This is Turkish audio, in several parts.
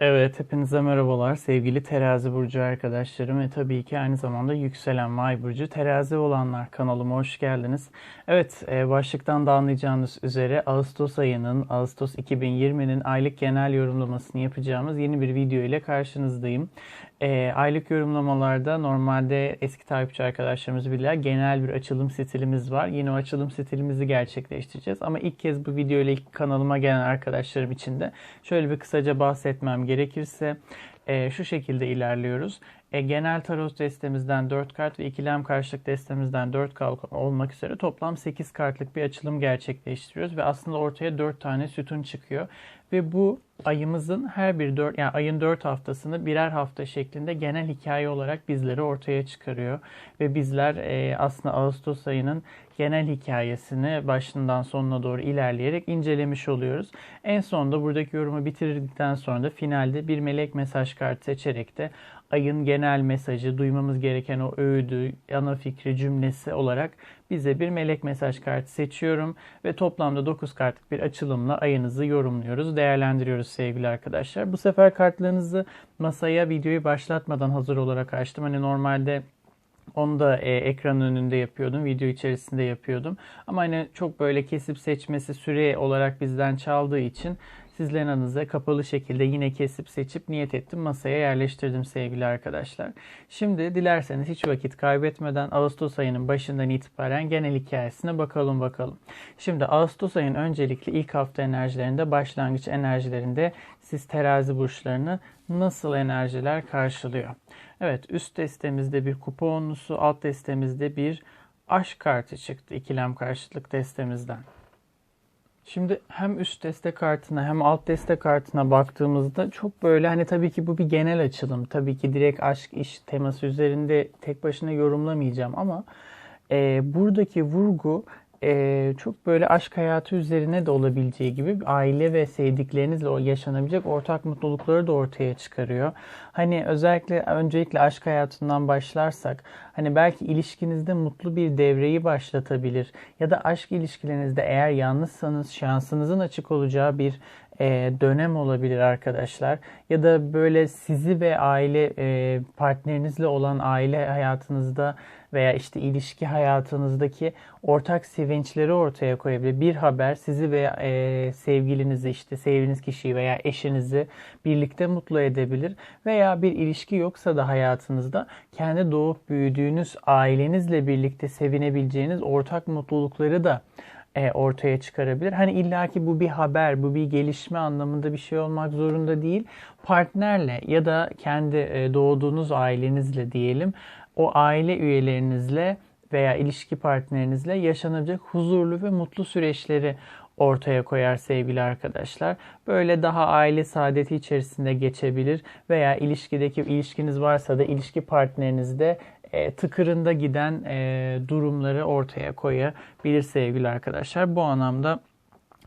Evet, hepinize merhabalar sevgili terazi burcu arkadaşlarım ve tabii ki aynı zamanda yükselen May burcu terazi olanlar kanalıma hoş geldiniz. Evet, e, başlıktan da anlayacağınız üzere Ağustos ayının, Ağustos 2020'nin aylık genel yorumlamasını yapacağımız yeni bir video ile karşınızdayım. E, aylık yorumlamalarda normalde eski takipçi arkadaşlarımız bilirler genel bir açılım stilimiz var. Yine o açılım stilimizi gerçekleştireceğiz. Ama ilk kez bu video ile kanalıma gelen arkadaşlarım için de şöyle bir kısaca bahsetmem gerekirse e, şu şekilde ilerliyoruz. E, genel tarot destemizden 4 kart ve ikilem karşılık destemizden 4 kart olmak üzere toplam 8 kartlık bir açılım gerçekleştiriyoruz ve aslında ortaya 4 tane sütun çıkıyor. Ve bu ayımızın her bir 4 yani ayın 4 haftasını birer hafta şeklinde genel hikaye olarak bizleri ortaya çıkarıyor. Ve bizler e, aslında Ağustos ayının genel hikayesini başından sonuna doğru ilerleyerek incelemiş oluyoruz. En sonunda buradaki yorumu bitirdikten sonra da finalde bir melek mesaj kartı seçerek de ayın genel mesajı, duymamız gereken o öğüdü, ana fikri, cümlesi olarak bize bir melek mesaj kartı seçiyorum ve toplamda 9 kartlık bir açılımla ayınızı yorumluyoruz, değerlendiriyoruz sevgili arkadaşlar. Bu sefer kartlarınızı masaya videoyu başlatmadan hazır olarak açtım. Hani normalde onu da e, ekran önünde yapıyordum, video içerisinde yapıyordum. Ama hani çok böyle kesip seçmesi süre olarak bizden çaldığı için sizlerin adınıza kapalı şekilde yine kesip seçip niyet ettim masaya yerleştirdim sevgili arkadaşlar. Şimdi dilerseniz hiç vakit kaybetmeden Ağustos ayının başından itibaren genel hikayesine bakalım bakalım. Şimdi Ağustos ayının öncelikle ilk hafta enerjilerinde başlangıç enerjilerinde siz terazi burçlarını nasıl enerjiler karşılıyor? Evet üst destemizde bir kupa onlusu alt destemizde bir aşk kartı çıktı ikilem karşıtlık destemizden. Şimdi hem üst deste kartına hem alt deste kartına baktığımızda çok böyle hani tabii ki bu bir genel açılım. Tabii ki direkt aşk iş teması üzerinde tek başına yorumlamayacağım ama e, buradaki vurgu e, çok böyle aşk hayatı üzerine de olabileceği gibi aile ve sevdiklerinizle yaşanabilecek ortak mutlulukları da ortaya çıkarıyor. Hani özellikle öncelikle aşk hayatından başlarsak hani belki ilişkinizde mutlu bir devreyi başlatabilir ya da aşk ilişkilerinizde eğer yalnızsanız şansınızın açık olacağı bir e, dönem olabilir arkadaşlar. Ya da böyle sizi ve aile e, partnerinizle olan aile hayatınızda veya işte ilişki hayatınızdaki ortak sevinçleri ortaya koyabilir. Bir haber sizi ve e, sevgilinizi işte sevdiğiniz kişiyi veya eşinizi birlikte mutlu edebilir. Veya bir ilişki yoksa da hayatınızda kendi doğup büyüdüğünüz ailenizle birlikte sevinebileceğiniz ortak mutlulukları da e, ortaya çıkarabilir. Hani illaki bu bir haber, bu bir gelişme anlamında bir şey olmak zorunda değil. Partnerle ya da kendi e, doğduğunuz ailenizle diyelim o aile üyelerinizle veya ilişki partnerinizle yaşanabilecek huzurlu ve mutlu süreçleri ortaya koyar sevgili arkadaşlar. Böyle daha aile saadeti içerisinde geçebilir veya ilişkideki ilişkiniz varsa da ilişki partnerinizde e, tıkırında giden e, durumları ortaya koyabilir sevgili arkadaşlar. Bu anlamda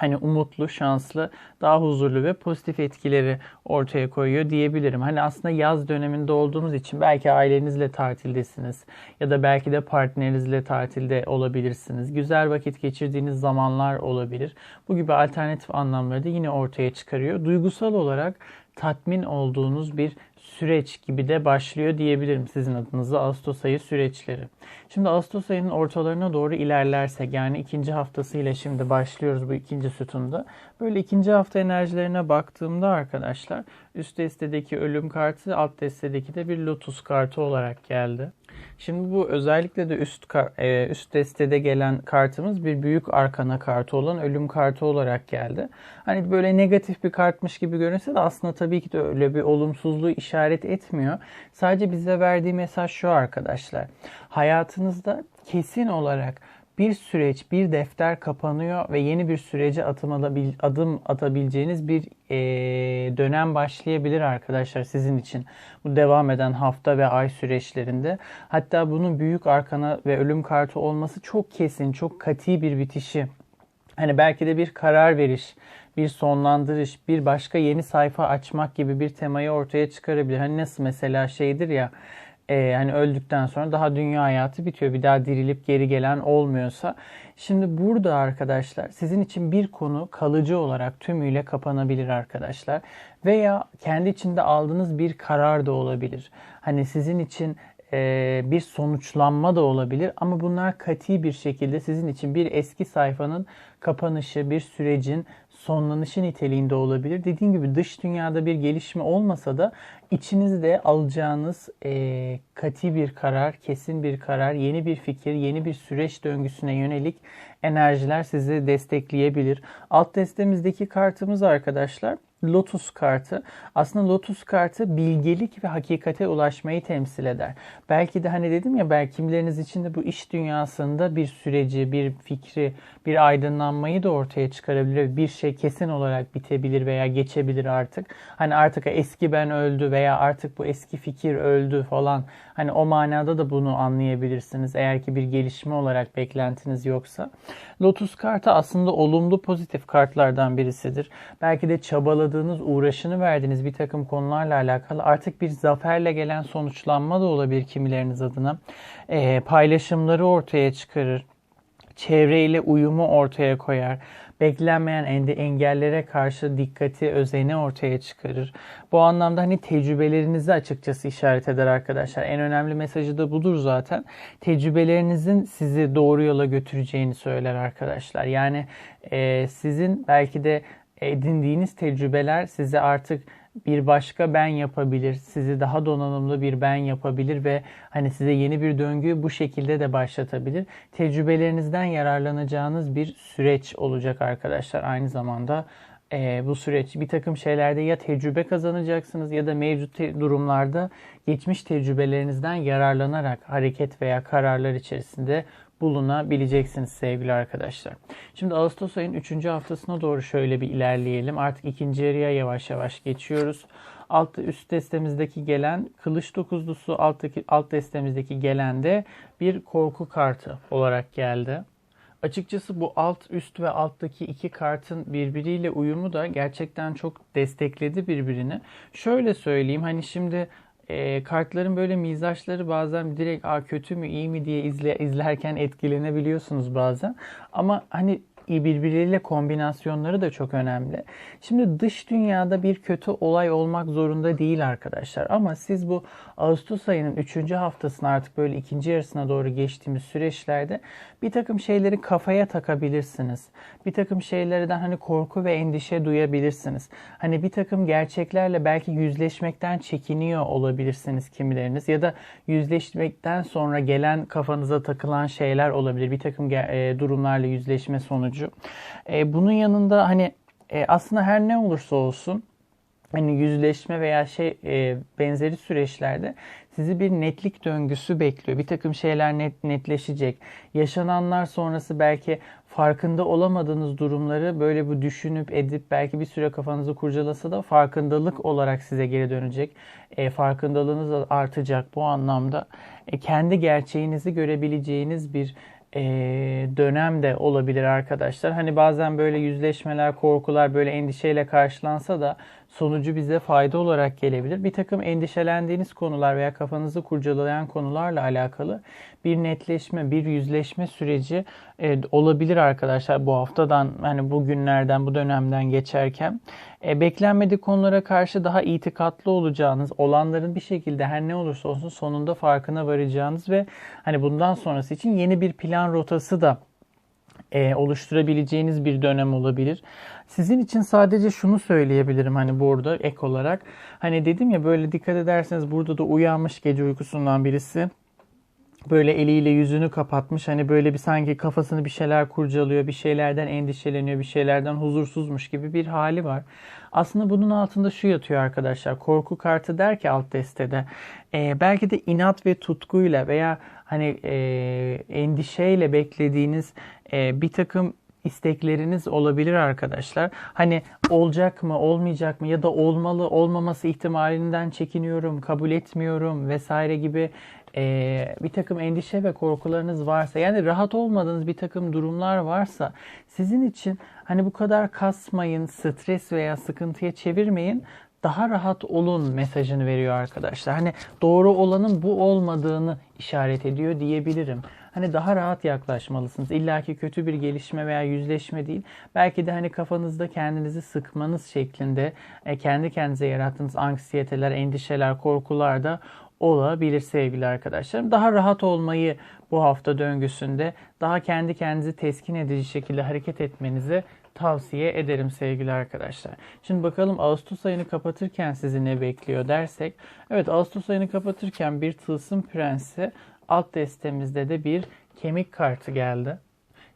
hani umutlu, şanslı, daha huzurlu ve pozitif etkileri ortaya koyuyor diyebilirim. Hani aslında yaz döneminde olduğumuz için belki ailenizle tatildesiniz ya da belki de partnerinizle tatilde olabilirsiniz. Güzel vakit geçirdiğiniz zamanlar olabilir. Bu gibi alternatif anlamları da yine ortaya çıkarıyor. Duygusal olarak tatmin olduğunuz bir süreç gibi de başlıyor diyebilirim sizin adınıza Ağustos ayı süreçleri. Şimdi Ağustos ayının ortalarına doğru ilerlersek yani ikinci haftasıyla şimdi başlıyoruz bu ikinci sütunda. Böyle ikinci hafta enerjilerine baktığımda arkadaşlar üst destedeki ölüm kartı alt destedeki de bir lotus kartı olarak geldi. Şimdi bu özellikle de üst e, üst destede gelen kartımız bir büyük arkana kartı olan ölüm kartı olarak geldi. Hani böyle negatif bir kartmış gibi görünse de aslında tabii ki de öyle bir olumsuzluğu işaret etmiyor. Sadece bize verdiği mesaj şu arkadaşlar. Hayatınızda kesin olarak bir süreç, bir defter kapanıyor ve yeni bir sürece adım atabileceğiniz bir e, dönem başlayabilir arkadaşlar sizin için. Bu devam eden hafta ve ay süreçlerinde. Hatta bunun büyük arkana ve ölüm kartı olması çok kesin, çok kati bir bitişi. Hani belki de bir karar veriş, bir sonlandırış, bir başka yeni sayfa açmak gibi bir temayı ortaya çıkarabilir. Hani nasıl mesela şeydir ya e, hani öldükten sonra daha dünya hayatı bitiyor. Bir daha dirilip geri gelen olmuyorsa. Şimdi burada arkadaşlar sizin için bir konu kalıcı olarak tümüyle kapanabilir arkadaşlar. Veya kendi içinde aldığınız bir karar da olabilir. Hani sizin için e, bir sonuçlanma da olabilir ama bunlar kati bir şekilde sizin için bir eski sayfanın kapanışı, bir sürecin sonlanışı niteliğinde olabilir. Dediğim gibi dış dünyada bir gelişme olmasa da içinizde alacağınız e, kati bir karar, kesin bir karar, yeni bir fikir, yeni bir süreç döngüsüne yönelik enerjiler sizi destekleyebilir. Alt destemizdeki kartımız arkadaşlar Lotus kartı. Aslında Lotus kartı bilgelik ve hakikate ulaşmayı temsil eder. Belki de hani dedim ya belki kimileriniz için de bu iş dünyasında bir süreci, bir fikri, bir aydınlanmayı da ortaya çıkarabilir. Bir şey kesin olarak bitebilir veya geçebilir artık. Hani artık eski ben öldü veya artık bu eski fikir öldü falan. Hani o manada da bunu anlayabilirsiniz. Eğer ki bir gelişme olarak beklentiniz yoksa. Lotus kartı aslında olumlu pozitif kartlardan birisidir. Belki de çabaladığınız, uğraşını verdiğiniz bir takım konularla alakalı artık bir zaferle gelen sonuçlanma da olabilir kimileriniz adına. E, paylaşımları ortaya çıkarır çevreyle uyumu ortaya koyar. Beklenmeyen engellere karşı dikkati, özeni ortaya çıkarır. Bu anlamda hani tecrübelerinizi açıkçası işaret eder arkadaşlar. En önemli mesajı da budur zaten. Tecrübelerinizin sizi doğru yola götüreceğini söyler arkadaşlar. Yani e, sizin belki de edindiğiniz tecrübeler size artık bir başka ben yapabilir, sizi daha donanımlı bir ben yapabilir ve hani size yeni bir döngüyü bu şekilde de başlatabilir. Tecrübelerinizden yararlanacağınız bir süreç olacak arkadaşlar. Aynı zamanda e, bu süreç bir takım şeylerde ya tecrübe kazanacaksınız ya da mevcut durumlarda geçmiş tecrübelerinizden yararlanarak hareket veya kararlar içerisinde bulunabileceksiniz sevgili arkadaşlar. Şimdi Ağustos ayının 3. haftasına doğru şöyle bir ilerleyelim. Artık ikinci yarıya yavaş yavaş geçiyoruz. Alt üst destemizdeki gelen kılıç dokuzlusu, alttaki, alt destemizdeki gelen de bir korku kartı olarak geldi. Açıkçası bu alt üst ve alttaki iki kartın birbiriyle uyumu da gerçekten çok destekledi birbirini. Şöyle söyleyeyim hani şimdi e, kartların böyle mizaçları bazen direkt a kötü mü iyi mi diye izle, izlerken etkilenebiliyorsunuz bazen. Ama hani birbirleriyle kombinasyonları da çok önemli. Şimdi dış dünyada bir kötü olay olmak zorunda değil arkadaşlar. Ama siz bu Ağustos ayının 3. haftasına artık böyle ikinci yarısına doğru geçtiğimiz süreçlerde bir takım şeyleri kafaya takabilirsiniz. Bir takım şeylerden hani korku ve endişe duyabilirsiniz. Hani bir takım gerçeklerle belki yüzleşmekten çekiniyor olabilirsiniz kimileriniz. Ya da yüzleşmekten sonra gelen kafanıza takılan şeyler olabilir. Bir takım e, durumlarla yüzleşme sonucu. E, bunun yanında hani e, aslında her ne olursa olsun hani yüzleşme veya şey e, benzeri süreçlerde sizi bir netlik döngüsü bekliyor. Bir takım şeyler net, netleşecek. Yaşananlar sonrası belki farkında olamadığınız durumları böyle bu düşünüp edip belki bir süre kafanızı kurcalasa da farkındalık olarak size geri dönecek. E, farkındalığınız artacak bu anlamda. E, kendi gerçeğinizi görebileceğiniz bir e, dönem de olabilir arkadaşlar. Hani bazen böyle yüzleşmeler, korkular böyle endişeyle karşılansa da sonucu bize fayda olarak gelebilir. Bir takım endişelendiğiniz konular veya kafanızı kurcalayan konularla alakalı bir netleşme, bir yüzleşme süreci e, olabilir arkadaşlar bu haftadan hani bu günlerden, bu dönemden geçerken. E, beklenmedik konulara karşı daha itikatlı olacağınız, olanların bir şekilde her ne olursa olsun sonunda farkına varacağınız ve hani bundan sonrası için yeni bir plan rotası da e, oluşturabileceğiniz bir dönem olabilir. Sizin için sadece şunu söyleyebilirim hani burada ek olarak. Hani dedim ya böyle dikkat ederseniz burada da uyanmış gece uykusundan birisi böyle eliyle yüzünü kapatmış. Hani böyle bir sanki kafasını bir şeyler kurcalıyor, bir şeylerden endişeleniyor, bir şeylerden huzursuzmuş gibi bir hali var. Aslında bunun altında şu yatıyor arkadaşlar. Korku kartı der ki alt destede. E, belki de inat ve tutkuyla veya hani e, endişeyle beklediğiniz e, bir takım istekleriniz olabilir arkadaşlar. Hani olacak mı, olmayacak mı ya da olmalı, olmaması ihtimalinden çekiniyorum, kabul etmiyorum vesaire gibi e, bir takım endişe ve korkularınız varsa yani rahat olmadığınız bir takım durumlar varsa sizin için hani bu kadar kasmayın, stres veya sıkıntıya çevirmeyin. daha rahat olun mesajını veriyor arkadaşlar. Hani doğru olanın bu olmadığını işaret ediyor diyebilirim. Hani daha rahat yaklaşmalısınız. İlla ki kötü bir gelişme veya yüzleşme değil. Belki de hani kafanızda kendinizi sıkmanız şeklinde e, kendi kendinize yarattığınız anksiyeteler, endişeler, korkular da olabilir sevgili arkadaşlarım. Daha rahat olmayı bu hafta döngüsünde daha kendi kendinizi teskin edici şekilde hareket etmenizi tavsiye ederim sevgili arkadaşlar. Şimdi bakalım Ağustos ayını kapatırken sizi ne bekliyor dersek. Evet Ağustos ayını kapatırken bir tılsım prensi alt destemizde de bir kemik kartı geldi.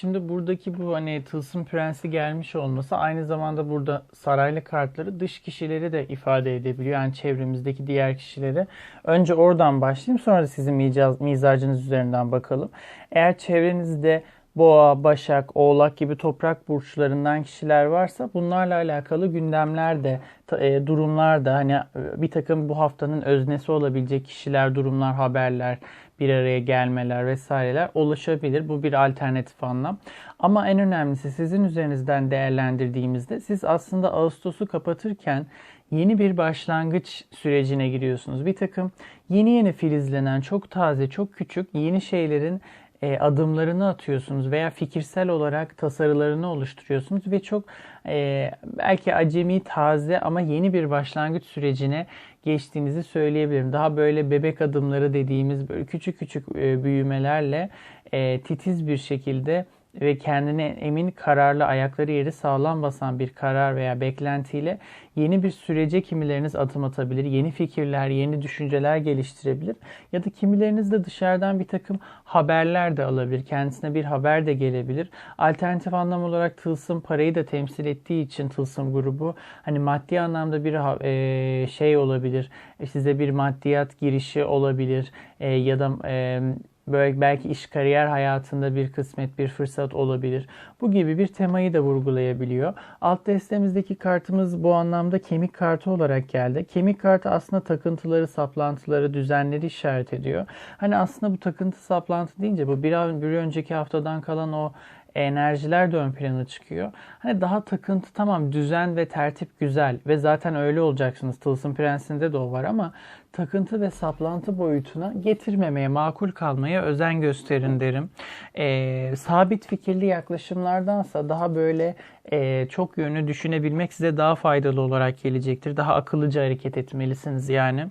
Şimdi buradaki bu hani tılsım prensi gelmiş olması aynı zamanda burada saraylı kartları dış kişileri de ifade edebiliyor. Yani çevremizdeki diğer kişileri. Önce oradan başlayayım sonra da sizin mizacınız üzerinden bakalım. Eğer çevrenizde boğa, başak, oğlak gibi toprak burçlarından kişiler varsa bunlarla alakalı gündemler de e, durumlar da hani bir takım bu haftanın öznesi olabilecek kişiler, durumlar, haberler, bir araya gelmeler vesaireler ulaşabilir. Bu bir alternatif anlam. Ama en önemlisi sizin üzerinizden değerlendirdiğimizde siz aslında Ağustos'u kapatırken yeni bir başlangıç sürecine giriyorsunuz. Bir takım yeni yeni filizlenen, çok taze, çok küçük yeni şeylerin e, adımlarını atıyorsunuz veya fikirsel olarak tasarılarını oluşturuyorsunuz ve çok e, belki acemi, taze ama yeni bir başlangıç sürecine geçtiğinizi söyleyebilirim. Daha böyle bebek adımları dediğimiz böyle küçük küçük e, büyümelerle e, titiz bir şekilde ve kendine emin, kararlı, ayakları yeri sağlam basan bir karar veya beklentiyle yeni bir sürece kimileriniz adım atabilir. Yeni fikirler, yeni düşünceler geliştirebilir. Ya da kimileriniz de dışarıdan bir takım haberler de alabilir. Kendisine bir haber de gelebilir. Alternatif anlam olarak tılsım parayı da temsil ettiği için tılsım grubu hani maddi anlamda bir şey olabilir. Size bir maddiyat girişi olabilir. Ya da Böyle belki iş kariyer hayatında bir kısmet, bir fırsat olabilir. Bu gibi bir temayı da vurgulayabiliyor. Alt destemizdeki kartımız bu anlamda kemik kartı olarak geldi. Kemik kartı aslında takıntıları, saplantıları, düzenleri işaret ediyor. Hani aslında bu takıntı saplantı deyince bu bir, bir önceki haftadan kalan o enerjiler de ön plana çıkıyor. Hani daha takıntı tamam düzen ve tertip güzel ve zaten öyle olacaksınız. Tılsım Prensi'nde de o var ama takıntı ve saplantı boyutuna getirmemeye, makul kalmaya özen gösterin derim. E, sabit fikirli yaklaşımlardansa daha böyle e, çok yönlü düşünebilmek size daha faydalı olarak gelecektir. Daha akıllıca hareket etmelisiniz yani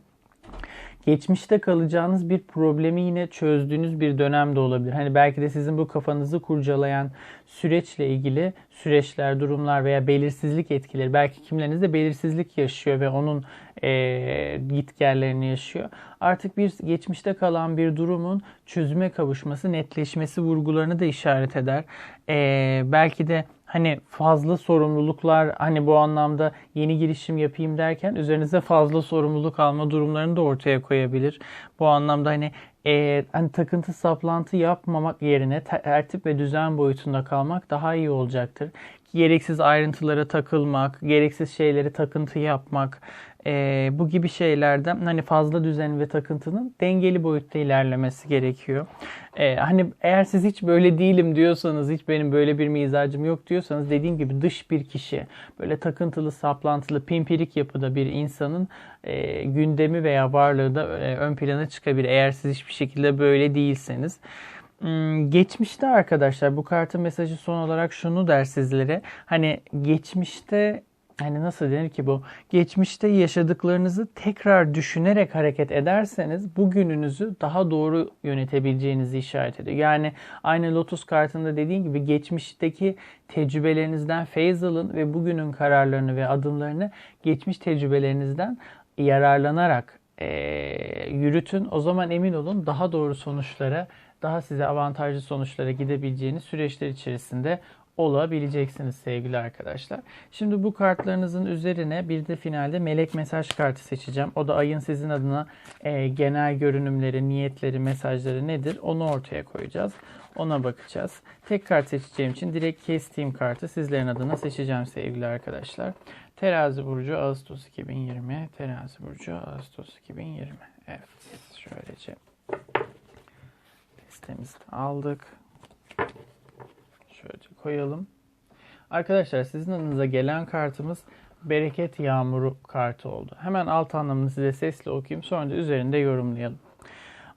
geçmişte kalacağınız bir problemi yine çözdüğünüz bir dönem de olabilir. Hani belki de sizin bu kafanızı kurcalayan süreçle ilgili süreçler, durumlar veya belirsizlik etkileri. Belki kimlerinizde belirsizlik yaşıyor ve onun e, gitgellerini yaşıyor. Artık bir geçmişte kalan bir durumun çözüme kavuşması, netleşmesi vurgularını da işaret eder. E, belki de hani fazla sorumluluklar hani bu anlamda yeni girişim yapayım derken üzerinize fazla sorumluluk alma durumlarını da ortaya koyabilir. Bu anlamda hani e, hani takıntı saplantı yapmamak yerine tertip ve düzen boyutunda kalmak daha iyi olacaktır. Gereksiz ayrıntılara takılmak, gereksiz şeyleri takıntı yapmak, e, bu gibi şeylerden hani fazla düzen ve takıntının dengeli boyutta ilerlemesi gerekiyor. E, hani eğer siz hiç böyle değilim diyorsanız, hiç benim böyle bir mizacım yok diyorsanız dediğim gibi dış bir kişi, böyle takıntılı, saplantılı, pimpirik yapıda bir insanın e, gündemi veya varlığı da e, ön plana çıkabilir. Eğer siz hiçbir şekilde böyle değilseniz. Hmm, geçmişte arkadaşlar bu kartın mesajı son olarak şunu der sizlere. Hani geçmişte hani nasıl denir ki bu? Geçmişte yaşadıklarınızı tekrar düşünerek hareket ederseniz bugününüzü daha doğru yönetebileceğinizi işaret ediyor. Yani aynı Lotus kartında dediğim gibi geçmişteki tecrübelerinizden feyz alın ve bugünün kararlarını ve adımlarını geçmiş tecrübelerinizden yararlanarak e, yürütün. O zaman emin olun daha doğru sonuçlara, daha size avantajlı sonuçlara gidebileceğiniz süreçler içerisinde olabileceksiniz sevgili arkadaşlar. Şimdi bu kartlarınızın üzerine bir de finalde melek mesaj kartı seçeceğim. O da ayın sizin adına e, genel görünümleri, niyetleri, mesajları nedir onu ortaya koyacağız. Ona bakacağız. Tek kart seçeceğim için direkt kestiğim kartı sizlerin adına seçeceğim sevgili arkadaşlar. Terazi Burcu Ağustos 2020. Terazi Burcu Ağustos 2020. Evet şöylece testimizi aldık. Şöyle koyalım. Arkadaşlar sizin adınıza gelen kartımız bereket yağmuru kartı oldu. Hemen alt anlamını size sesli okuyayım sonra da üzerinde yorumlayalım.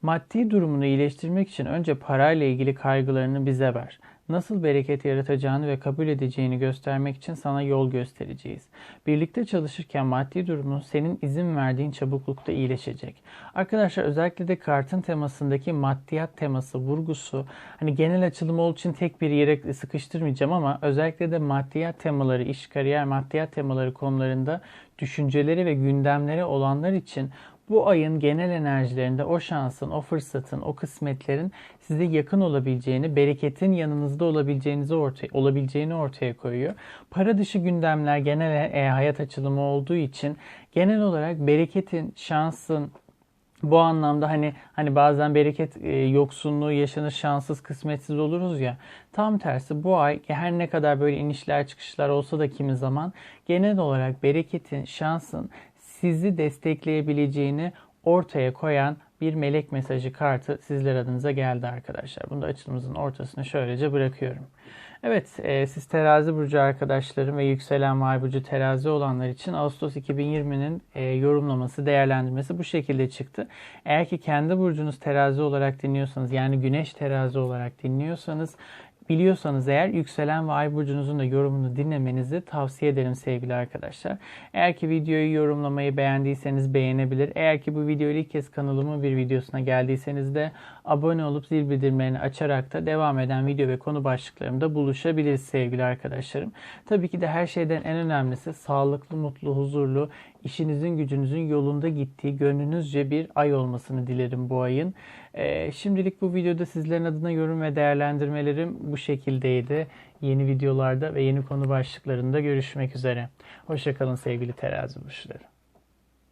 Maddi durumunu iyileştirmek için önce parayla ilgili kaygılarını bize ver. Nasıl bereket yaratacağını ve kabul edeceğini göstermek için sana yol göstereceğiz. Birlikte çalışırken maddi durumun senin izin verdiğin çabuklukta iyileşecek. Arkadaşlar özellikle de kartın temasındaki maddiyat teması, vurgusu hani genel açılım olduğu için tek bir yere sıkıştırmayacağım ama özellikle de maddiyat temaları, iş, kariyer, maddiyat temaları konularında düşünceleri ve gündemleri olanlar için bu ayın genel enerjilerinde o şansın, o fırsatın, o kısmetlerin size yakın olabileceğini, bereketin yanınızda olabileceğinizi ortaya, olabileceğini ortaya koyuyor. Para dışı gündemler genel e, hayat açılımı olduğu için genel olarak bereketin, şansın, bu anlamda hani hani bazen bereket e, yoksunluğu yaşanır, şanssız, kısmetsiz oluruz ya. Tam tersi bu ay her ne kadar böyle inişler çıkışlar olsa da kimi zaman genel olarak bereketin, şansın sizi destekleyebileceğini ortaya koyan bir melek mesajı kartı sizler adınıza geldi arkadaşlar. Bunu da açılımımızın ortasına şöylece bırakıyorum. Evet, e, siz terazi burcu arkadaşlarım ve yükselen ay burcu terazi olanlar için Ağustos 2020'nin e, yorumlaması, değerlendirmesi bu şekilde çıktı. Eğer ki kendi burcunuz terazi olarak dinliyorsanız yani güneş terazi olarak dinliyorsanız biliyorsanız eğer yükselen ve ay burcunuzun da yorumunu dinlemenizi tavsiye ederim sevgili arkadaşlar. Eğer ki videoyu yorumlamayı beğendiyseniz beğenebilir. Eğer ki bu videoyu ilk kez kanalımın bir videosuna geldiyseniz de abone olup zil bildirimlerini açarak da devam eden video ve konu başlıklarımda buluşabiliriz sevgili arkadaşlarım. Tabii ki de her şeyden en önemlisi sağlıklı, mutlu, huzurlu, işinizin gücünüzün yolunda gittiği gönlünüzce bir ay olmasını dilerim bu ayın. Ee, şimdilik bu videoda sizlerin adına yorum ve değerlendirmelerim bu şekildeydi. Yeni videolarda ve yeni konu başlıklarında görüşmek üzere. Hoşçakalın sevgili terazi burçları.